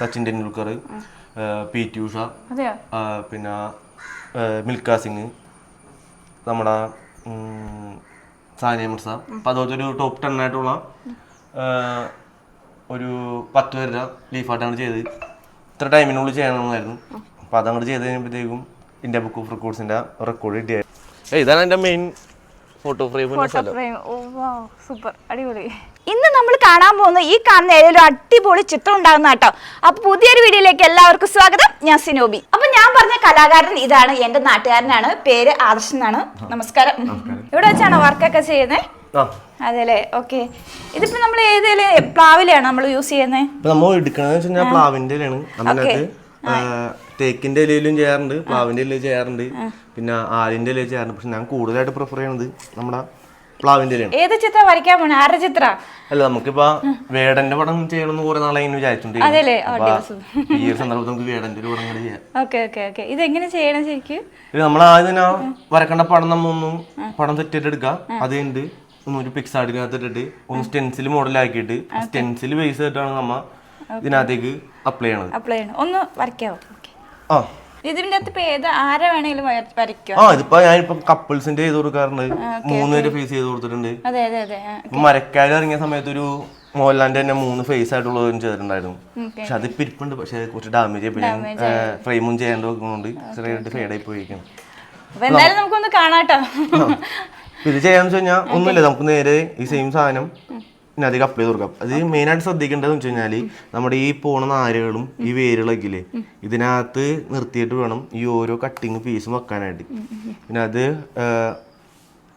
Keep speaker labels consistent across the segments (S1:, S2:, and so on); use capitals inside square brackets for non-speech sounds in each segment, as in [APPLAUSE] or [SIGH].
S1: Sachin Tendulkar P T Usha പിന്നെ മിൽക്ക മിൽഖ സിംഗ് നമ്മുടെ സാനിയ മിർസ. അപ്പം അതുപോലത്തെ ഒരു ടോപ്പ് ടെൻ ആയിട്ടുള്ള ഒരു പത്ത് പേരുടെ ലീഫായിട്ടാണ് ചെയ്ത് ഇത്ര ടൈമിനുള്ളിൽ ചെയ്യണമെന്നായിരുന്നു. അപ്പം അതങ്ങോട്ട് ചെയ്ത് കഴിയുമ്പോഴത്തേക്കും ഇന്ത്യ ബുക്ക് ഓഫ് റെക്കോർഡ്സിന്റെ റെക്കോർഡ് കിട്ടിയായിരുന്നു ഇതാണ് എന്റെ main photo frame
S2: photo frame ഓ വാ സൂപ്പർ അടിപൊളി. ഇന്ന് നമ്മൾ കാണാൻ പോകുന്ന ഈ കാണുന്ന ഏതെങ്കിലും ഒരു അടിപൊളി ചിത്രം ഉണ്ടാകുന്ന കേട്ടോ. അപ്പൊ പുതിയൊരു വീഡിയോയിലേക്ക് എല്ലാവർക്കും സ്വാഗതം. ഞാൻ സിനോബി. അപ്പൊ ഞാൻ പറഞ്ഞ കലാകാരൻ ഇതാണ്. എന്റെ നാട്ടുകാരനാണ്. പേര് ആദർശൻ എന്നാണ്. നമസ്കാരം. ഇവിടെ വെച്ചാണോ വർക്കൊക്കെ ചെയ്യുന്നത് അതെല്ലേ ഓക്കെ. ഇതിപ്പോ നമ്മൾ ഏതെങ്കിലും പ്ലാവിലാണ് നമ്മൾ യൂസ് ചെയ്യുന്നത്
S1: നമ്മൾ പ്ലാവിന്റെ തേക്കിന്റെ ഇലയിലും ചെയ്യാറുണ്ട് പ്ലാവിന്റെ ഇലയിൽ ചെയ്യാറുണ്ട്. പിന്നെ ആലിന്റെ ഇലയിൽ ചെയ്യാറുണ്ട്. പക്ഷെ ഞാൻ കൂടുതലായിട്ട് പ്രിഫർ ചെയ്യുന്നത് നമ്മുടെ പ്ലാവിന്റെ
S2: ഏത് ചിത്രം വരയ്ക്കാൻ പോണേ? ആരുടെ ചിത്ര?
S1: അല്ല നമുക്കിപ്പോ വേടന്റെ പടം ചെയ്യണമെന്ന് കുറെ നാളെ ഇങ്ങനെ അപ്പൊ ഈ ഒരു സന്ദർഭത്തിൽ നമുക്ക് വേടന്റെ ഒരു പടം കൂടി ചെയ്യാം.
S2: Okay okay okay. ഇത് എങ്ങനെ ചെയ്യണം ശരിക്കും?
S1: ഇത് നമ്മൾ ആദ്യം വരക്കേണ്ട പടം നമ്മ ഒന്ന് പടം തെറ്റിട്ട് എടുക്കുക അത് കഴിഞ്ഞിട്ട് ഒന്ന് പിക്സ് പിക്സാർഡിനകത്ത് ഇട്ടിട്ട് ഒന്ന് സ്റ്റെൻസിൽ മോഡലാക്കിയിട്ട് സ്റ്റെൻസിൽ ബേസ് ചെയ്തിട്ടാണ് നമ്മ ഇതിനകത്തേക്ക് അപ്ലൈ ചെയ്യണത്.
S2: അപ്ലൈ ചെയ്യണം ഒന്ന് വരയ്ക്കാവോ?
S1: ആ.
S2: ഇതിന്റെ അകത്ത് ഏത് ആരെ വേണേലും വരയ്ക്കും
S1: ആ ഇതിപ്പോ ഞാനിപ്പോ കപ്പിൾസിന്റെ ചെയ്ത് കൊടുക്കാറുണ്ട്. മൂന്ന് പേര് ഫേസ് ചെയ്ത് കൊടുത്തിട്ടുണ്ട്.
S2: അതെ അതെ അതെ. ആ,
S1: ഇറങ്ങിയ സമയത്ത് ഒരു മോഹൻലാലിന്റെ തന്നെ മൂന്ന് ഫേസ് ആയിട്ടുള്ളതും ചെയ്തിട്ടുണ്ടായിരുന്നു പക്ഷെ അത് പിരിപ്പുണ്ട് പക്ഷെ കുറച്ച് ഡാമേജ് ആയിപ്പോയി ഫ്രെയിമും ചെയ്യേണ്ട വെക്കുന്നുണ്ട് ചെറിയായിട്ട് ഫേഡ് ആയി പോയിരിക്കും
S2: എന്തായാലും നമുക്കൊന്ന് കാണാട്ടോ.
S1: ഇത് ചെയ്യാന്ന് വെച്ച് കഴിഞ്ഞാൽ [LAUGHS] ഒന്നുമില്ല. നമുക്ക് നേരെ ഈ സെയിം സാധനം ഇതിനധികം അപ്ലൈ ചെയ്ത് കൊടുക്കാം. അത് മെയിൻ ആയിട്ട് ശ്രദ്ധിക്കേണ്ടതെന്ന് വെച്ച് കഴിഞ്ഞാൽ നമ്മുടെ ഈ പോണ നാരുകളും ഈ വേരുകളൊക്കെ ഇല്ലേ ഇതിനകത്ത് നിർത്തിയിട്ട് വേണം ഈ ഓരോ കട്ടിങ് പീസും വെക്കാനായിട്ട്. പിന്നെ അത്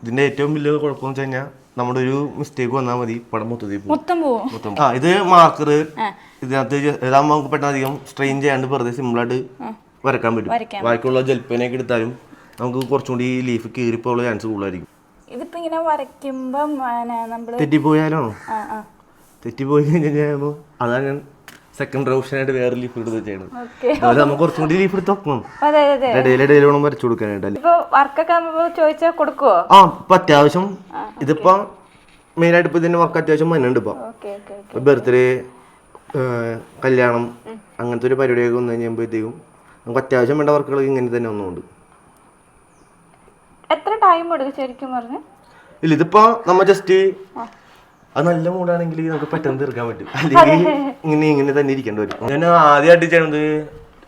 S1: ഇതിന്റെ ഏറ്റവും വലിയ കുഴപ്പമെന്ന് വെച്ച് കഴിഞ്ഞാൽ നമ്മുടെ ഒരു മിസ്റ്റേക്ക് വന്നാൽ മതി പടം മൊത്തത്തിൽ പോകും
S2: മൊത്തം
S1: ആ ഇത് മാർക്കർ ഇതിനകത്ത് ഇതാകുമ്പോൾ നമുക്ക് പെട്ടെന്ന് അധികം സ്ട്രെയിൻ ചെയ്യാണ്ട് വെറുതെ സിമ്പിളായിട്ട് വരക്കാൻ പറ്റും. ബാക്കിയുള്ള ജൽപ്പനൊക്കെ എടുത്താലും നമുക്ക് കുറച്ചും കൂടി ലീഫ് കീറിപ്പോയുള്ള ചാൻസ് കൂടുതലായിരിക്കും.
S2: ഇതിപ്പോ ഇങ്ങനെ വരയ്ക്കുമ്പം നമ്മൾ
S1: തെറ്റിപ്പോയാലോ? തെറ്റിപ്പോയി കഴിഞ്ഞാൽ അതാണ് ഞാൻ സെക്കൻഡ് ഓപ്ഷനായിട്ട് വേറെ ലീഫ് എടുത്ത് ചെയ്യണം അതുപോലെ നമുക്ക് കുറച്ചും കൂടി ലീഫ് എടുത്ത്
S2: അതെ അതെ അതെ.
S1: ഇടയിൽ ഇടയിൽ വേണം വരച്ചു കൊടുക്കാനായിട്ട്.
S2: ഇപ്പൊ വർക്കൊക്കെ ചോദിച്ചാൽ കൊടുക്കുവോ?
S1: ആ ഇപ്പൊ അത്യാവശ്യം ഇതിപ്പോ മെയിൻ ആയിട്ട് ഇപ്പൊ ഇതിന്റെ വർക്ക് അത്യാവശ്യം മനുണ്ട് ഇപ്പൊ. ബർത്ത്ഡേ കല്യാണം അങ്ങനത്തെ ഒരു പരിപാടിയൊക്കെ വന്നു കഴിഞ്ഞപ്പോഴത്തേക്കും നമുക്ക് അത്യാവശ്യം വേണ്ട വർക്കുകൾ ഇങ്ങനെ തന്നെ ഒന്നുണ്ട്
S2: എത്ര ടൈം എടുക്കും ശരിക്കും പറഞ്ഞു?
S1: ഇല്ല ഇതിപ്പോ നമ്മ ജസ്റ്റ് അത് നല്ല മൂടാണെങ്കിൽ നമുക്ക് പെട്ടെന്ന് തീർക്കാൻ പറ്റും. അല്ലെങ്കിൽ ഇങ്ങനെ ഇങ്ങനെ തന്നെ ഇരിക്കേണ്ടി വരും. ഞാൻ ആദ്യമായിട്ട് ചെയ്യണത്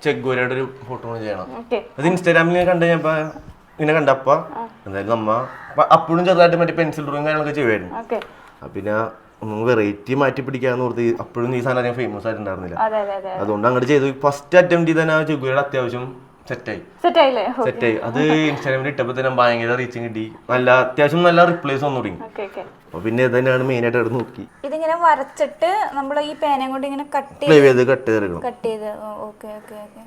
S1: ചെഗോരയുടെ ഒരു ഫോട്ടോ ചെയ്യണം. അത് ഇൻസ്റ്റാഗ്രാമിൽ ഞാൻ കണ്ട ഞാൻ ഇങ്ങനെ കണ്ടപ്പ എന്തായാലും നമ്മ അപ്പൊ അപ്പോഴും ചെറുതായിട്ട് മറ്റേ പെൻസിൽ ഡ്രോയിങ് കാര്യങ്ങളൊക്കെ ചെയ്യുമായിരുന്നു പിന്നെ ഒന്ന് വെറൈറ്റി മാറ്റി പിടിക്കാന്ന് ഓർത്ത് അപ്പോഴും ഈ സാധനം ഫേമസ് ആയിട്ടുണ്ടായിരുന്നില്ല.
S2: അതെ അതെ അതെ
S1: അതുകൊണ്ട് അങ്ങോട്ട് ചെയ്തു. ഫസ്റ്റ് അറ്റംപ്റ്റ് ചെയ്ത് തന്നെ ചെഗ്ഗുരയുടെ അത്യാവശ്യം സെറ്റായി
S2: സെറ്റായില്ലേ
S1: സെറ്റായി അത് ഇൻസ്റ്റാഗ്രാമിൽ ഇട്ടപ്പോൾ തന്നെ ഭയങ്കര റീച്ചിങ് കിട്ടി. നല്ല അത്യാവശ്യം നല്ല റിപ്ലൈസ് വന്നു തുടങ്ങി. അപ്പൊ പിന്നെ ഇതന്നെയാണ് മെയിൻ ആയിട്ട് അവിടെ നോക്കി.
S2: ഇതിങ്ങനെ വരച്ചിട്ട് നമ്മൾ ഈ പേനയും കൊണ്ട് ഇങ്ങനെ കട്ട്
S1: ചെയ്ത് കട്ട് ചെയ്തെടുക്കണം
S2: കട്ട് ചെയ്ത് ഓക്കെ ഓക്കെ ഓക്കെ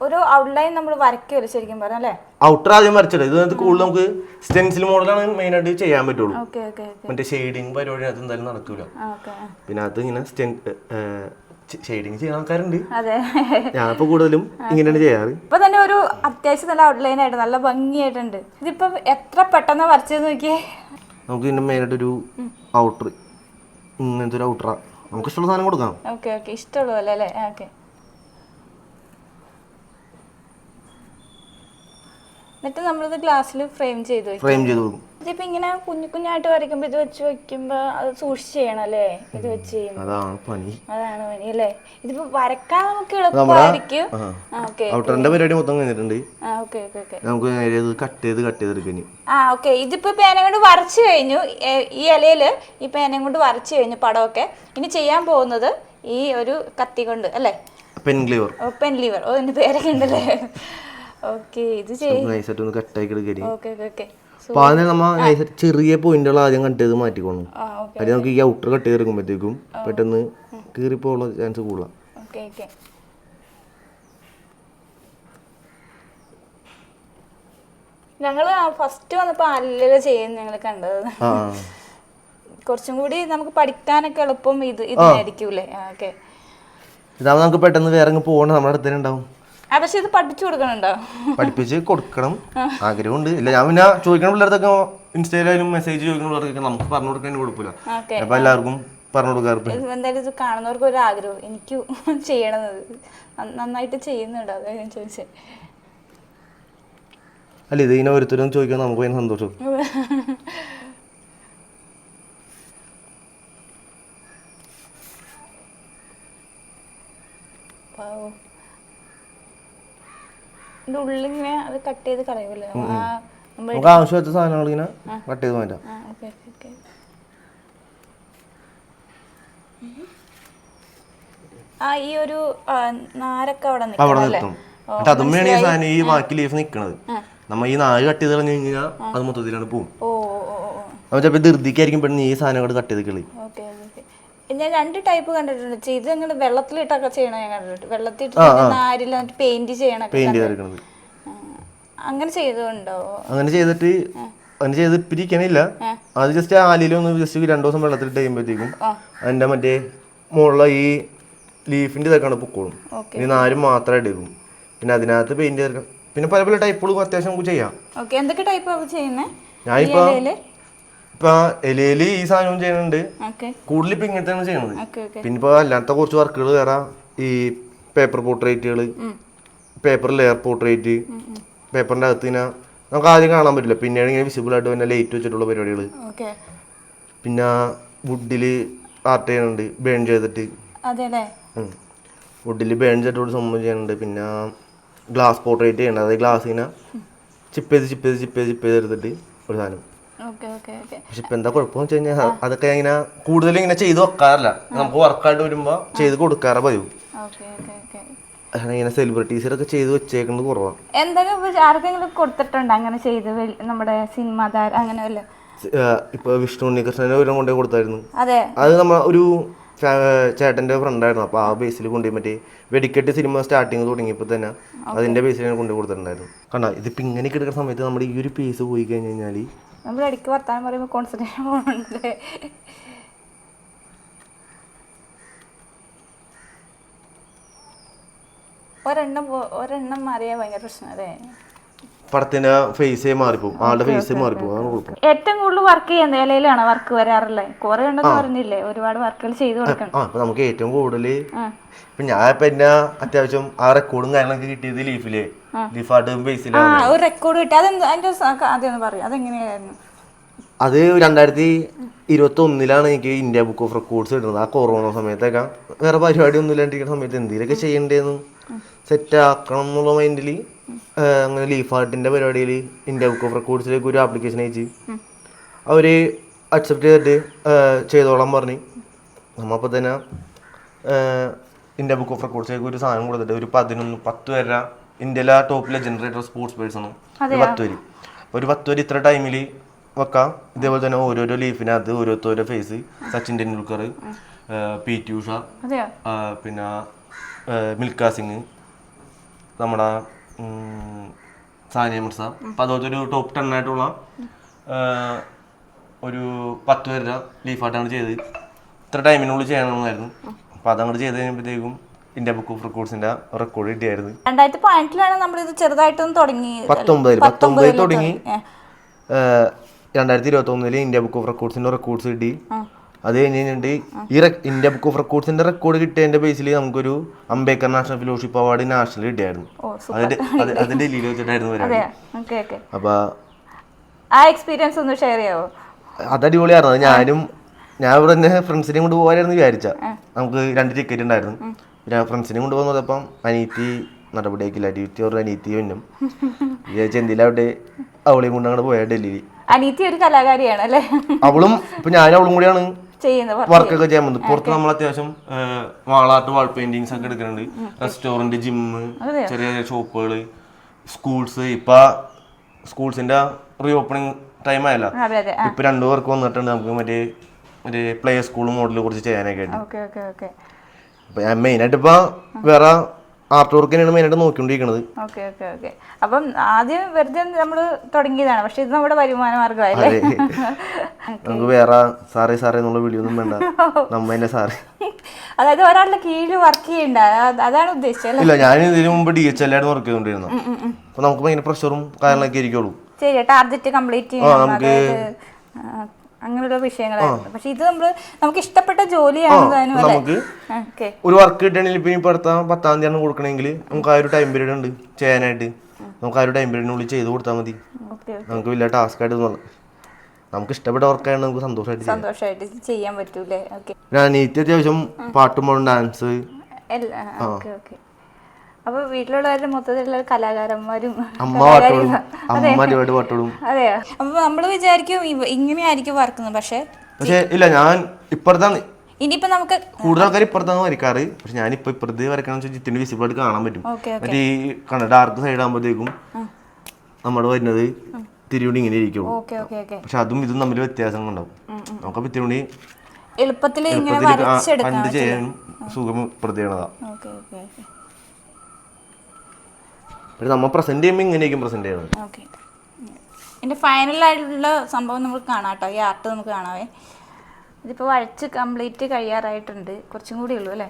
S2: ഒരു ഔട്ട്ലൈൻ നമ്മൾ വരയ്ക്കുമല്ലോ ശരിക്കും പറഞ്ഞ അല്ലേ?
S1: ഔട്ടർ ആദ്യം വരച്ചിട്ട് ഇത് കൂടുതൽ നമുക്ക് സ്റ്റെൻസിൽ മോഡലാണ് മെയിൻ ആയിട്ട് ചെയ്യാൻ പറ്റുള്ളൂ. മറ്റേ ഷെയ്ഡിങ് പരിപാടി അത് എന്തായാലും നടക്കൂല. പിന്നെ അത് ഇങ്ങനെ ഷെയ്ഡിങ് ചെയ്യുന്ന ആൾക്കാരുണ്ട്.
S2: അതെ.
S1: ഞാനിപ്പോ കൂടുതലും ഇങ്ങനെയാണ് ചെയ്യാറ്.
S2: ഇപ്പൊ തന്നെ ഒരു അത്യാവശ്യം നല്ല ഔട്ട്ലൈൻ ആയിട്ട് നല്ല ഭംഗിയായിട്ടുണ്ട്. ഇതിപ്പോ എത്ര പെട്ടെന്ന് വരച്ചത് നോക്കിയേ.
S1: നമുക്ക് ഇതിന്റെ മെയിൻ ആയിട്ട് ഒരു ഔട്ടർ ഇങ്ങനത്തെ ഒരു ഔട്ടറാ നമുക്ക് ഇഷ്ടമുള്ള സാധനം കൊടുക്കാം.
S2: ഓക്കെ ഓക്കെ ഇഷ്ടമുള്ള അല്ലേ? അല്ലേ ഓക്കെ എന്നിട്ട് നമ്മളിത് ഗ്ലാസ്സിൽ ഫ്രെയിം ചെയ്തു
S1: ഫ്രെയിം ചെയ്തു കൊടുക്കും.
S2: ഇതിപ്പോ ഇങ്ങനെ കുഞ്ഞു കുഞ്ഞായിട്ട് വരയ്ക്കുമ്പോ ഇത് വെച്ച് വെക്കുമ്പോ അത് സൂക്ഷിച്ച് ചെയ്യണം അല്ലേ? ഇത് വെച്ച് ചെയ്യുമ്പോ.
S1: അതാണ് പണി.
S2: അതാണ് പണി അല്ലേ? ഇതിപ്പോ വരക്കാൻ നമുക്ക് എളുപ്പമായിരിക്കും.
S1: ഔട്ടറിന്റെ പരിപാടി മൊത്തം കഴിഞ്ഞിട്ടുണ്ട്. നമുക്ക് നേരെ കട്ട് ചെയ്ത് കട്ട് ചെയ്തെടുക്കാൻ
S2: ആ ഓക്കെ. ഇതിപ്പോ പേന കൊണ്ട് വരച്ചു കഴിഞ്ഞു. ഈ ഇലയിൽ ഈ പേനയും കൊണ്ട് വരച്ചു കഴിഞ്ഞു പടമൊക്കെ. ഇനി ചെയ്യാൻ പോകുന്നത് ഈ ഒരു കത്തി കൊണ്ട് അല്ലേ?
S1: Pen pen lever
S2: pen lever ഓ എന്റെ പേരൊക്കെ ഉണ്ടല്ലേ? [LAUGHS] ഓക്കെ ഇത് ചെയ്യും.
S1: കട്ടാക്കി
S2: ഓക്കെ ഓക്കെ.
S1: അപ്പൊ അതിനെ നമ്മ ചെറിയ പോയിന്റുകൾ ആദ്യം കട്ട് ചെയ്ത് മാറ്റിക്കോണം അത് നമുക്ക് ഈ ഔട്ടർ കട്ട് ചെയ്തെടുക്കുമ്പോഴത്തേക്കും പെട്ടെന്ന് കീറിപ്പോയുള്ള ചാൻസ് കൂടുതലാണ്
S2: ഓക്കെ ഞങ്ങൾ ഫസ്റ്റ് വന്നപ്പോ അല്ലല ചെയ്യുന്ന ഞങ്ങൾ കണ്ടത്. കുറച്ചും കൂടി നമുക്ക് പഠിക്കാനൊക്കെ എളുപ്പം ഇത് ഇതായിരിക്കൂലേ ഓക്കെ
S1: ഇതാവുമ്പോൾ നമുക്ക് പെട്ടെന്ന് വേറെ പോകണം. നമ്മുടെ അടുത്ത് തന്നെ ഉണ്ടാവും.
S2: ആ പക്ഷെ ഇത് പഠിപ്പിച്ചു കൊടുക്കണുണ്ടോ?
S1: പഠിപ്പിച്ച് കൊടുക്കണം. ആഗ്രഹമുണ്ട്. ഇല്ല ഞാൻ പിന്നെ ചോദിക്കണ പിള്ളേർക്കൊക്കെ ഇൻസ്റ്റയിലായാലും മെസ്സേജ് ചോദിക്കുന്ന പിള്ളേർക്കൊക്കെ നമുക്ക് പറഞ്ഞു കൊടുക്കാൻ കുഴപ്പമില്ല അപ്പൊ എല്ലാവർക്കും പറഞ്ഞു കൊടുക്കാറുണ്ട്.
S2: എന്തായാലും ഇത് കാണുന്നവർക്ക് ഒരു ആഗ്രഹം. എനിക്ക് [LAUGHS] ചെയ്യണത്. നന്ന- നന്നായിട്ട് ചെയ്യുന്നുണ്ട്. അതാ ഞാൻ ചോദിച്ചത്
S1: അല്ല ഇത് ഇങ്ങനെ ഓരോരുത്തരും ചോദിക്കാൻ നമുക്ക് ഭയങ്കര സന്തോഷം. [LAUGHS]
S2: ഇതിന്റെ ഉള്ളിങ്ങനെ അത് കട്ട് ചെയ്ത് കളയുമല്ലോ ആ നമ്മൾ
S1: നമുക്ക് ആവശ്യമായിട്ട് സാധനങ്ങൾ ഇങ്ങനെ കട്ട് ചെയ്ത് മാറ്റാം.
S2: ആ ഓക്കെ ഓക്കെ ആ ഈ ഒരു ആ, നാരൊക്കെ അവിടെ
S1: അവിടെ
S2: അല്ലേ?
S1: നിർത്തും എന്നിട്ട് അതുമ്മയാണ് ഈ സാധനം ഈ ബാക്കി ലീഫ് നിൽക്കണത് നമ്മ ഈ നാല് കട്ട് ചെയ്ത് കളഞ്ഞു കഴിഞ്ഞാൽ അത് മൊത്തത്തിലാണ് പോവും.
S2: ഓ ഓ ഓ ഓ.
S1: നമ്മൾ ചിലപ്പോൾ ധൃതിക്കായിരിക്കും പെട്ടെന്ന് ഈ സാധനങ്ങൾ കട്ട് ചെയ്ത് കളി.
S2: ഓക്കെ ഞാൻ രണ്ട് ടൈപ്പ് കണ്ടിട്ടുണ്ട്. ചെയ്ത് ഇത് നിങ്ങൾ വെള്ളത്തിലിട്ടൊക്കെ ചെയ്യണ ഞാൻ കണ്ടിട്ടുണ്ട്. വെള്ളത്തിലിട്ട് എന്നിട്ട് പെയിന്റ് ചെയ്യണം
S1: പെയിന്റ് ചെയ്തെടുക്കണത്
S2: അങ്ങനെ ചെയ്തുണ്ടോ
S1: അങ്ങനെ ചെയ്തിട്ട് അങ്ങനെ ചെയ്ത് പിരിക്കണില്ല അത് ജസ്റ്റ് ആലിയിൽ ഒന്ന് ജസ്റ്റ് രണ്ടു ദിവസം വെള്ളത്തിലിട്ട് കഴിയുമ്പോഴത്തേക്കും അതിന്റെ മറ്റേ മുകളിലെ ഈ ലീഫിന്റെ ഇതൊക്കെയാണ് പൊക്കോളും. ഇനി നാരും മാത്രം എടുക്കും പിന്നെ അതിനകത്ത് പെയിന്റ് ചെയ്തെടുക്കാം പിന്നെ പല പല ടൈപ്പുകളും അത്യാവശ്യം നമുക്ക് ചെയ്യാം.
S2: എന്തൊക്കെ ടൈപ്പ് ചെയ്യുന്നത്
S1: ഞാനിപ്പോ ഇപ്പൊ ഇലയിൽ ഈ സാധനവും ചെയ്യുന്നുണ്ട്. കൂടുതൽ ഇപ്പൊ ഇങ്ങനത്തെയാണ് ചെയ്യണത്
S2: ഓക്കെ
S1: പിന്നെ ഇപ്പൊ അല്ലാത്ത കുറച്ച് വർക്കുകൾ വേറെ ഈ പേപ്പർ പോർട്രേറ്റുകൾ പേപ്പർ ലെയർ പോർട്രേറ്റ് പേപ്പറിന്റെ അകത്ത് ഇങ്ങനെ നമുക്ക് ആദ്യം കാണാൻ പറ്റില്ല. പിന്നീട് ഇങ്ങനെ വിസിബിൾ ആയിട്ട് പിന്നെ ലൈറ്റ് വെച്ചിട്ടുള്ള പരിപാടികൾ പിന്നെ വുഡിൽ ആർട്ട് ചെയ്യുന്നുണ്ട് ബേൺ ചെയ്തിട്ട്.
S2: വുഡിൽ
S1: വുഡിൽ ബേൺ ചെയ്തിട്ട് സംഭവം ചെയ്യുന്നുണ്ട്. പിന്നെ ഗ്ലാസ് പോർട്രേറ്റ് ചെയ്യുന്നുണ്ട്. അതായത് ഗ്ലാസ് ഇങ്ങനെ ചിപ്പ് ചെയ്ത് ചിപ്പ് ചെയ്ത് ചിപ്പ് ചെയ്ത് ചിപ്പ് ചെയ്ത് എടുത്തിട്ട് ഒരു സാധനം. പക്ഷെ ഇപ്പൊ എന്താ കുഴപ്പമെന്ന് വെച്ച് കഴിഞ്ഞാൽ അതൊക്കെ ഇങ്ങനെ കൂടുതൽ ഇങ്ങനെ ചെയ്ത് വെക്കാറില്ല. നമുക്ക് വർക്കായിട്ട് വരുമ്പോ ചെയ്ത് കൊടുക്കാറ പതിവ് ഇങ്ങനെ സെലിബ്രിറ്റീസിലൊക്കെ ചെയ്ത് വെച്ചേക്കുന്നത് കുറവാണ്
S2: ഇപ്പൊ ആർക്കെങ്കിലും കൊടുത്തിട്ടുണ്ട് അങ്ങനെ ചെയ്ത് നമ്മുടെ സിനിമ അങ്ങനെ വല്ല?
S1: ഇപ്പൊ വിഷ്ണു ഉണ്ണികൃഷ്ണനെ ഒരു കൊണ്ടേ കൊടുത്തായിരുന്നു.
S2: അതെ.
S1: അത് നമ്മ ഒരു ചേട്ടന്റെ ഫ്രണ്ടായിരുന്നു അപ്പൊ ആ ബേസിൽ കൊണ്ടുപോയി മറ്റേ വെടിക്കെട്ട് സിനിമ സ്റ്റാർട്ടിങ് തുടങ്ങിയപ്പോൾ തന്നെ അതിന്റെ ബേസിൽ ഞാൻ കൊണ്ടുപോയി കൊടുത്തിട്ടുണ്ടായിരുന്നു. കണ്ട ഇതിപ്പോ ഇങ്ങനെ കിടക്കുന്ന സമയത്ത് നമ്മുടെ ഈ ഒരു പേസ് പോയി കഴിഞ്ഞു കഴിഞ്ഞാൽ
S2: നമ്മൾ ഇടയ്ക്ക് വർത്താനം പറയുമ്പോൾ കോൺസെൻട്രേഷൻ പോകുന്നുണ്ട് ഒരെണ്ണം ഒരെണ്ണം മാറിയാൽ ഭയങ്കര പ്രശ്നം അല്ലേ?
S1: പടത്തിന്റെ ഫേസേ മാറിപ്പോവും. ആളുടെ ഫേസേ മാറിപ്പോവും. അതാണ് കുഴപ്പം.
S2: ഏറ്റവും കൂടുതൽ വർക്ക് ചെയ്യുന്ന ഇലയിലാണ് വർക്ക് വരാറുള്ളത് കുറെ ഉണ്ടെന്ന് പറഞ്ഞില്ലേ ഒരുപാട് വർക്കുകൾ ചെയ്തു കൊടുക്കണം.
S1: ആ ഇപ്പൊ നമുക്ക് ഏറ്റവും കൂടുതൽ ഇപ്പൊ ഞാൻ ഇപ്പൊ എന്നാ അത്യാവശ്യം ആ റെക്കോർഡും കാര്യങ്ങളൊക്കെ കിട്ടിയത് ലീഫിൽ
S2: ആ. ഒരു റെക്കോർഡ് കിട്ടി. അതെന്ത് അതിന്റെ സ- ആദ്യം ഒന്ന് പറയും. അതെങ്ങനെയായിരുന്നു?
S1: അത് രണ്ടായിരത്തി ഇരുപത്തി ഒന്നിലാണ് എനിക്ക് ഇന്ത്യ ബുക്ക് ഓഫ് റെക്കോർഡ്സ് കിട്ടുന്നത്. ആ കൊറോണ സമയത്തൊക്കെ വേറെ പരിപാടി ഒന്നും ഇല്ലാണ്ടിരിക്കുന്ന സമയത്ത് എന്തെങ്കിലുമൊക്കെ ചെയ്യണ്ടേന്ന്. സെറ്റ് ആക്കണം എന്നുള്ള മൈൻഡിൽ അങ്ങനെ ലീഫ് പരിപാടിയിൽ ഇന്ത്യ ബുക്ക് ഓഫ് റെക്കോർഡ്സിലേക്ക് ഒരു ആപ്ലിക്കേഷൻ അയച്ച്. അവർ അക്സെപ്റ്റ് ചെയ്തിട്ട് ചെയ്തോളാൻ പറഞ്ഞ്. നമ്മപ്പോൾ തന്നെ ഇന്ത്യ ബുക്ക് ഓഫ് റെക്കോർഡ്സിലേക്ക് ഒരു സാധനം കൊടുത്തിട്ട് ഒരു പതിനൊന്ന് പത്ത് പേരുടെ ഇന്ത്യയിലെ ടോപ്പിലെ ജനറേറ്റർ സ്പോർട്സ് പേഴ്സണും ഒരു പത്ത് പേര് ഒരു പത്ത് വരി ഇത്ര ടൈമിൽ വെക്കാം. ഇതേപോലെ തന്നെ ഓരോരോ ലീഫിനകത്ത് ഓരോരുത്തരുടെ face Sachin Tendulkar P T Usha പിന്നെ മിൽഖ സിംഗ് നമ്മുടെ സാനിയ മിർസ. അപ്പം അതുപോലത്തെ ഒരു ടോപ്പ് ടെൻ ആയിട്ടുള്ള ഒരു പത്ത് പേരുടെ ലീഫായിട്ടാണ് ചെയ്ത് ഇത്ര ടൈമിനുള്ളിൽ ചെയ്യണമെന്നായിരുന്നു. അപ്പം അതങ്ങോട്ട് ചെയ്ത് കഴിഞ്ഞപ്പോഴത്തേക്കും ഇന്ത്യ ബുക്ക് ഓഫ് റെക്കോർഡ്സിന്റെ റെക്കോർഡ് കിട്ടിയായിരുന്നു.
S2: രണ്ടായിരത്തി പതിനെട്ടിലാണ് നമ്മൾ ഇത് ചെറുതായിട്ടൊന്ന് തുടങ്ങി.
S1: പത്തൊമ്പതിൽ പത്തൊമ്പതിൽ തുടങ്ങി. രണ്ടായിരത്തി ഇരുപത്തി ഒന്നിൽ ഇന്ത്യ ബുക്ക് ഓഫ് റെക്കോർഡ്സിന്റെ റെക്കോർഡ്സ് കിട്ടി. അത് കഴിഞ്ഞ് കഴിഞ്ഞിട്ട് ഈ ഇന്ത്യ ബുക്ക് ഓഫ് റെക്കോർഡ്സിന്റെ റെക്കോർഡ് കിട്ടിയതിന്റെ ബേസിൽ നമുക്കൊരു Ambedkar national fellowship award national കിട്ടിയായിരുന്നു. അതിന്റെ അത് ഡൽഹിയിൽ വെച്ചിട്ടായിരുന്നു അപ്പൊ
S2: ആ എക്സ്പീരിയൻസ് ഒന്ന് ഷെയർ ചെയ്യാവോ
S1: അത് അടിപൊളിയായിരുന്നു. ഞാനും ഞാൻ ഇവിടെ ഫ്രണ്ട്സിനെയും കൊണ്ട് പോകാനായിരുന്നു വിചാരിച്ച നമുക്ക് രണ്ട് ടിക്കറ്റ് ഉണ്ടായിരുന്നു. പിന്നെ ഫ്രണ്ട്സിനെ കൊണ്ട് പോകുന്നതപ്പം അനീത്തി നടപടിയാക്കില്ല. അനീത്തി ഒരു അനീത്തി ഒന്നും വിചാരിച്ച എന്തിലാവട്ടെ അവളെയും കൊണ്ട് അങ്ങോട്ട് പോയാ ഡൽഹിയിൽ
S2: അനീതി ഒരു കലാകാരിയാണ് അല്ലേ?
S1: അവളും ഇപ്പൊ ഞാനും അവളും കൂടിയാണ് വർക്കൊക്കെ ചെയ്യാൻ പോകുന്നത്. പുറത്ത് നമ്മൾ അത്യാവശ്യം വാളാർട്ട് വാൾ പെയിന്റിങ്സ് ഒക്കെ എടുക്കുന്നുണ്ട് റെസ്റ്റോറന്റ് ജിമ്മ് ചെറിയ ചെറിയ ഷോപ്പുകൾ സ്കൂൾസ് ഇപ്പൊ സ്കൂൾസിന്റെ റീ ഓപ്പണിംഗ് ടൈം ആയല്ലോ ഇപ്പൊ രണ്ടു പേർക്ക് വന്നിട്ടുണ്ട്. നമുക്ക് മറ്റേ മറ്റേ പ്ലേ സ്കൂൾ മോഡൽ കുറിച്ച് ചെയ്യാനൊക്കെ ആയിട്ട്.
S2: ഓക്കെ ഓക്കെ ഓക്കെ
S1: അപ്പൊ ഞാൻ മെയിനായിട്ട് ഇപ്പൊ വേറെ ആർട്ട് വർക്കിനാണ് മെയിനായിട്ട് നോക്കിക്കൊണ്ടിരിക്കുന്നത്
S2: ഓക്കെ ഓക്കെ ഓക്കെ. അപ്പം ആദ്യം വെറുതെ നമ്മൾ തുടങ്ങിയതാണ്. പക്ഷെ ഇത് നമ്മുടെ വരുമാന മാർഗമല്ലേ
S1: അതെ നമുക്ക് വേറെ സാറേ സാറേ എന്നുള്ള വിളിയൊന്നും വേണ്ട. [LAUGHS] നമ്മ സാറേ.
S2: അതായത് ഒരാളുടെ കീഴിൽ വർക്ക് ചെയ്യണ്ട. അതാണ് ഉദ്ദേശിച്ചത്
S1: ഇല്ല ഞാൻ ഇതിനു മുമ്പ് ഡി എച്ച് എല്ലായിരുന്നു വർക്ക് ചെയ്തോണ്ടിരുന്നു. അപ്പൊ നമുക്ക് ഭയങ്കര പ്രഷറും കാര്യങ്ങളൊക്കെ ഇരിക്കുള്ളൂ
S2: ശരി ടാർഗറ്റ് കംപ്ലീറ്റ് ചെയ്യണം ആ, അങ്ങനെയുള്ള വിഷയങ്ങളായിരുന്നു. പക്ഷെ ഇത് നമ്മൾ നമുക്ക് ഇഷ്ടപ്പെട്ട ജോലിയാണ്
S1: നമുക്ക് ഒരു വർക്ക് കിട്ടണമെങ്കിൽ ഇപ്പൊ ഇപ്പൊ അടുത്ത പത്താം തീയതി കൊടുക്കണമെങ്കിൽ നമുക്ക് ആ ഒരു ടൈം പീരീഡ് ഉണ്ട് ചെയ്യാനായിട്ട്. നമുക്ക് ആ ഒരു ടൈം പീരീഡിനുള്ളിൽ ചെയ്ത് കൊടുത്താൽ മതി. നമുക്ക് വലിയ ടാസ്ക് ആയിട്ട് തോന്നുന്നു നമുക്ക് ഇഷ്ടപ്പെട്ട വർക്കാണ് നമുക്ക് സന്തോഷമായിട്ട്
S2: സന്തോഷമായിട്ട് ചെയ്യാൻ പറ്റൂലേ? ഓക്കെ.
S1: ഞാൻ നീറ്റ് അത്യാവശ്യം പാട്ടും പാടും ഡാൻസ്
S2: ആ. Okay okay. അപ്പൊ വീട്ടിലുള്ളവരുടെ മൊത്തത്തിലുള്ള കലാകാരന്മാരും
S1: അമ്മ പാട്ടോടും അമ്മ ഒരുപാട് പാട്ടോടും
S2: അതെയോ അപ്പൊ നമ്മൾ വിചാരിക്കും ഇങ്ങനെയായിരിക്കും വർക്കുന്നത് പക്ഷെ
S1: പക്ഷെ ഇല്ല ഞാൻ ഇപ്പുറത്താണ്
S2: ഇനിയിപ്പോ നമുക്ക്
S1: കൂടുതൽ ആൾക്കാർ ഇപ്പുറത്താണ് വരയ്ക്കാറ് പക്ഷെ ഞാൻ ഇപ്പൊ ഇപ്പുറത്ത് വരയ്ക്കണം വെച്ചാൽ ജിത്തിന്റെ വിസിബിൾ ആയിട്ട് കാണാൻ പറ്റും. മറ്റേ ഈ കണ്ട ഡാർക്ക് സൈഡ് ആകുമ്പോഴത്തേക്കും നമ്മുടെ വരുന്നത് തിരുവണി ഇങ്ങനെ
S2: ഇരിക്കും.
S1: പക്ഷെ അതും ഇതും തമ്മിൽ വ്യത്യാസം ഉണ്ടാവും. നമുക്ക് തിരുവണി
S2: എളുപ്പത്തിൽ
S1: ചെയ്യാനും സുഖം
S2: ഓക്കെ.
S1: പക്ഷെ നമ്മൾ പ്രസന്റ് ചെയ്യുമ്പോൾ ഇങ്ങനെയായിരിക്കും പ്രസന്റ് ചെയ്യുന്നത്.
S2: ഓക്കെ എന്റെ ഫൈനലായിട്ടുള്ള സംഭവം നമുക്ക് കാണാം കേട്ടോ ഈ ആർട്ട് നമുക്ക് കാണാവേ. ഇതിപ്പോൾ വരച്ച് കംപ്ലീറ്റ് കഴിയാറായിട്ടുണ്ട്. കുറച്ചും കൂടി ഉള്ളൂ അല്ലേ.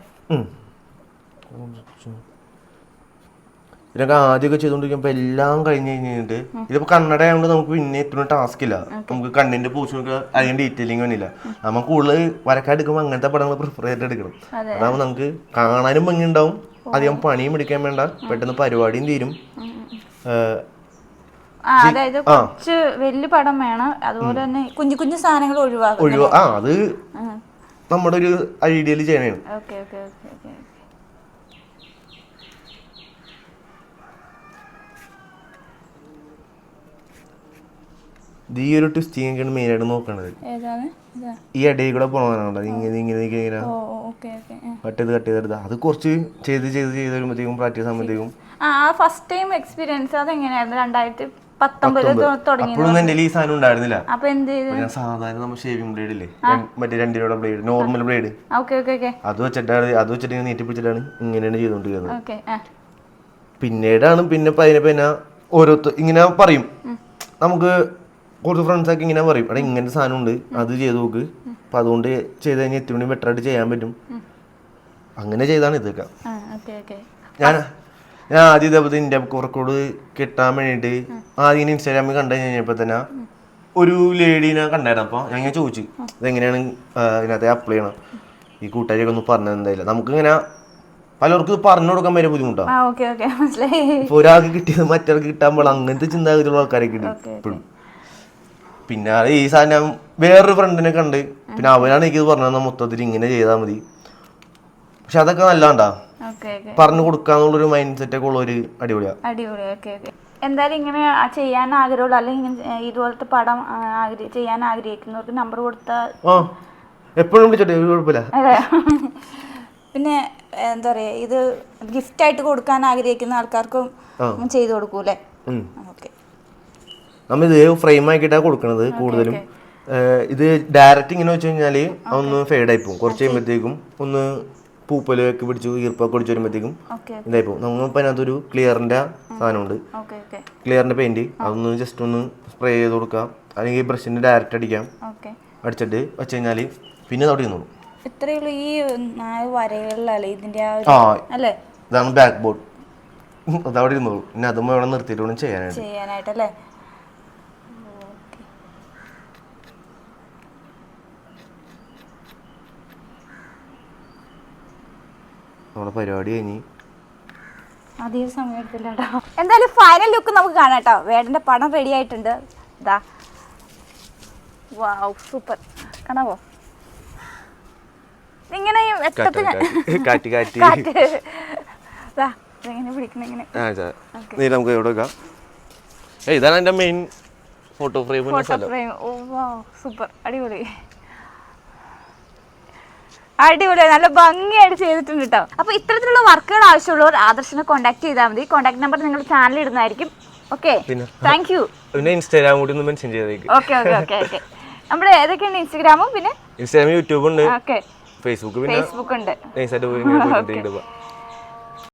S1: ഇതിനൊക്കെ ആദ്യമൊക്കെ ചെയ്തുകൊണ്ടിരിക്കുമ്പോൾ എല്ലാം കഴിഞ്ഞ് കഴിഞ്ഞിട്ട് ഇതിപ്പോ കണ്ണട ആയതുകൊണ്ട് നമുക്ക് പിന്നെ ഇത്ര ടാസ്ക് ഇല്ല. നമുക്ക് കണ്ണിന്റെ പൂച്ചൊക്കെ അതിന്റെ ഡീറ്റെയിലിംഗ് ഒന്നുമില്ല നമുക്ക് കൂടുതൽ വരക്കാൻ എടുക്കുമ്പോൾ അങ്ങനത്തെ പടങ്ങൾ പ്രിഫർ ചെയ്തിട്ട് എടുക്കണം. അതാകുമ്പോൾ നമുക്ക് കാണാനും ഭംഗി ഉണ്ടാവും അധികം പണിയും എടുക്കാൻ വേണ്ട. പെട്ടെന്ന് പരിപാടിയും തീരും.
S2: അതായത് കുറച്ച് വലിയ പടം വേണം. അതുപോലെ തന്നെ കുഞ്ഞു കുഞ്ഞു സാധനങ്ങൾ ഒഴിവാക്കും
S1: ഒഴിവാ. ആ അത് നമ്മുടെ ഒരു ഐഡിയയിൽ ചെയ്യണേ
S2: ഓക്കെ ഓക്കെ ഓക്കെ ഓക്കെ
S1: ഇത് ഈ ഒരു ട്വിസ്റ്റ് മെയിനായിട്ട് നോക്കണത്.
S2: ഏതാണ്? നോക്കണത്
S1: ഈ ഇടയിൽ കൂടെ പോകണതാണ് ഇങ്ങനെ ഇങ്ങനെ ഇങ്ങനെ കട്ട് കട്ട് ചെയ്തെടുത്ത് അത് കുറച്ച് ചെയ്ത് ചെയ്ത് ചെയ്ത് വരുമ്പോഴത്തേക്കും പ്രാക്ടീസ് ആകുമ്പോഴത്തേക്കും
S2: ആ ഫസ്റ്റ് ടൈം എക്സ്പീരിയൻസ് അതെങ്ങനെയായിരുന്നു രണ്ടായിരത്തി പത്തൊമ്പതിൽ തുടങ്ങി
S1: അപ്പോഴൊന്നും എന്റെ ഈ സാധനം ഉണ്ടായിരുന്നില്ല. ഞാൻ സാധാരണ നമ്മൾ ഷേവിംഗ് ബ്ലേഡ് ഇല്ലേ? മറ്റേ രണ്ട് ബ്ലേഡ് നോർമൽ ബ്ലേഡ് അത് വെച്ചിട്ടാണ് അത് വെച്ചിട്ട് നീട്ടി പിടിച്ചിട്ടാണ് ഇങ്ങനെയാണ്
S2: ചെയ്തോണ്ടിരിക്കുന്നത്
S1: പിന്നീടാണ് പിന്നെ പതിനെ പിന്നെ ഓരോ ഇങ്ങനെ പറയും. നമുക്ക് കുറച്ച് ഫ്രണ്ട്സ് ഒക്കെ ഇങ്ങനെ പറയും എടാ ഇങ്ങനത്തെ സാധനം ഉണ്ട് അത് ചെയ്ത് നോക്ക്. അപ്പൊ അതുകൊണ്ട് ചെയ്ത് കഴിഞ്ഞാൽ എത്തി മണി ബെറ്റർ ആയിട്ട് ചെയ്യാൻ പറ്റും. അങ്ങനെ ചെയ്താണ് ഇതൊക്കെ. ഞാൻ ഞാൻ ആദ്യം ഇതേപോലെ ഇന്ത്യ കുറക്കോട് കിട്ടാൻ വേണ്ടിയിട്ട് ആദ്യം ഇൻസ്റ്റാഗ്രാമിൽ കണ്ടു കഴിഞ്ഞപ്പോൾ തന്നെ ഒരു ലേഡീനെ കണ്ടായിരുന്നു. അപ്പോൾ ഞാൻ ഇങ്ങനെ ചോദിച്ചു ഇതെങ്ങനെയാണ് ഇതിനകത്ത് അപ്ലൈ ചെയ്യണം? ഈ കൂട്ടുകാരിയൊക്കെ ഒന്നും പറഞ്ഞു നമുക്ക് നമുക്കിങ്ങനെ പലർക്കും പറഞ്ഞു കൊടുക്കാൻ വരെ ബുദ്ധിമുട്ടാണ് ഒരാൾക്ക് കിട്ടിയത് മറ്റൊരാൾക്ക് കിട്ടാൻ പാടില്ല. അങ്ങനത്തെ ചിന്താഗതിയുള്ള ആൾക്കാരൊക്കെ ഉണ്ട് ഇപ്പോഴും. പിന്നെ ഈ സാധനം വേറൊരു ഫ്രണ്ടിനെ കണ്ട്. പിന്നെ അവനാണ് എനിക്കിത് പറഞ്ഞത് മൊത്തത്തിൽ ഇങ്ങനെ ചെയ്താൽ മതി. പക്ഷെ അതൊക്കെ നല്ലതാണ്ടാ. പറഞ്ഞു കൊടുക്കാന്നുള്ളൊരു മൈൻഡ് സെറ്റ് ഒക്കെ ഉള്ളൊരു അടിപൊളിയാ.
S2: അടിപൊളി ഓക്കെ ഓക്കെ. എന്തായാലും ഇങ്ങനെ ചെയ്യാൻ ആഗ്രഹമുള്ള അല്ലെങ്കിൽ ഇതുപോലത്തെ പടം ചെയ്യാൻ ആഗ്രഹിക്കുന്നവർക്ക് നമ്പർ കൊടുത്താൽ
S1: ആ എപ്പോഴും വിളിച്ചോട്ടെ കുഴപ്പമില്ല.
S2: അതെ. പിന്നെ എന്താ പറയാ ഇത് ഗിഫ്റ്റ് ആയിട്ട് കൊടുക്കാൻ ആഗ്രഹിക്കുന്ന ആൾക്കാർക്കും ചെയ്തു കൊടുക്കൂലേ. ഓക്കെ.
S1: നമ്മ ഇത് ഫ്രെയിം ആക്കിയിട്ടാണ് കൊടുക്കുന്നത് കൂടുതലും ഇത് ഡയറക്റ്റ് ഇങ്ങനെ വെച്ച് കഴിഞ്ഞാൽ ഒന്ന് ഫെയ്ഡ് ആയി പോകും. കുറച്ച് കഴിയുമ്പോഴത്തേക്കും ഒന്ന് പൂപ്പലൊക്കെ പിടിച്ചു ഈർപ്പൊക്കെ പിടിച്ച് വരുമ്പോഴത്തേക്കും ഇതായി പോകും. നമ്മളിപ്പോൾ അതിനകത്തൊരു ക്ലിയറിന്റെ സാധനമുണ്ട്. ക്ലിയറിന്റെ പെയിന്റ് അതൊന്ന് ജസ്റ്റ് ഒന്ന് സ്പ്രേ ചെയ്ത് കൊടുക്കാം. അല്ലെങ്കിൽ ബ്രഷിന്റെ ഡയറക്റ്റ് അടിക്കാം. അടിച്ചിട്ട് വെച്ച് കഴിഞ്ഞാൽ പിന്നെ അവിടെ ഇരുന്നോളും.
S2: ഈ വരകളിലല്ലേ ഇതിന്റെ അല്ലേ?
S1: ഇതാണ് ബാക്ക് ബോർഡ് അതവിടെ ഇരുന്നോളൂ. പിന്നെ അതും അവിടെ നിർത്തിയിട്ട് വേണം ചെയ്യാനായിട്ട്.
S2: ചെയ്യാനായിട്ടല്ലേ?
S1: നമ്മുടെ പരിപാടി കഴിഞ്ഞ്.
S2: അധികം സമയം എടുത്തില്ലട്ടോ എന്തായാലും ഫൈനൽ ലുക്ക് നമുക്ക് കാണാം കേട്ടോ വേടന്റെ പടം റെഡി ആയിട്ടുണ്ട്. ഇതാ വാവ് സൂപ്പർ കാണാവോ? ഇങ്ങനെ
S1: കാറ്റ് കാറ്റ് [LAUGHS] നീ നമുക്ക് എവിടെ വെക്കാം? ഇതാണ് എന്റെ main photo frame
S2: photo frame ഓ സൂപ്പർ അടിപൊളി. അടിപൊളി. നല്ല ഭംഗിയായിട്ട് ചെയ്തിട്ടുണ്ട് കേട്ടോ അപ്പൊ ഇത്തരത്തിലുള്ള വർക്കുകൾ ആവശ്യമുള്ളവർ ആദർശനെ കോൺടാക്ട് ചെയ്താൽ മതി. കോൺടാക്ട് നമ്പർ നിങ്ങൾ ചാനലിൽ ഇടുന്നതായിരിക്കും. ഓക്കെ? താങ്ക് യു
S1: പിന്നെ ഇൻസ്റ്റാഗ്രാം കൂടി ഒന്ന് മെൻഷൻ ചെയ്തേക്കും.
S2: ഓക്കെ ഓക്കെ ഓക്കെ ഓക്കെ നമ്മുടെ ഏതൊക്കെയാണ് ഇൻസ്റ്റാഗ്രാമും പിന്നെ
S1: ഇൻസ്റ്റാഗ്രാം യൂട്യൂബ് ഉണ്ട്.
S2: ഓക്കെ
S1: ഫേസ്ബുക്ക് പിന്നെ
S2: ഫേസ്ബുക്ക് ഉണ്ട്. [LAUGHS]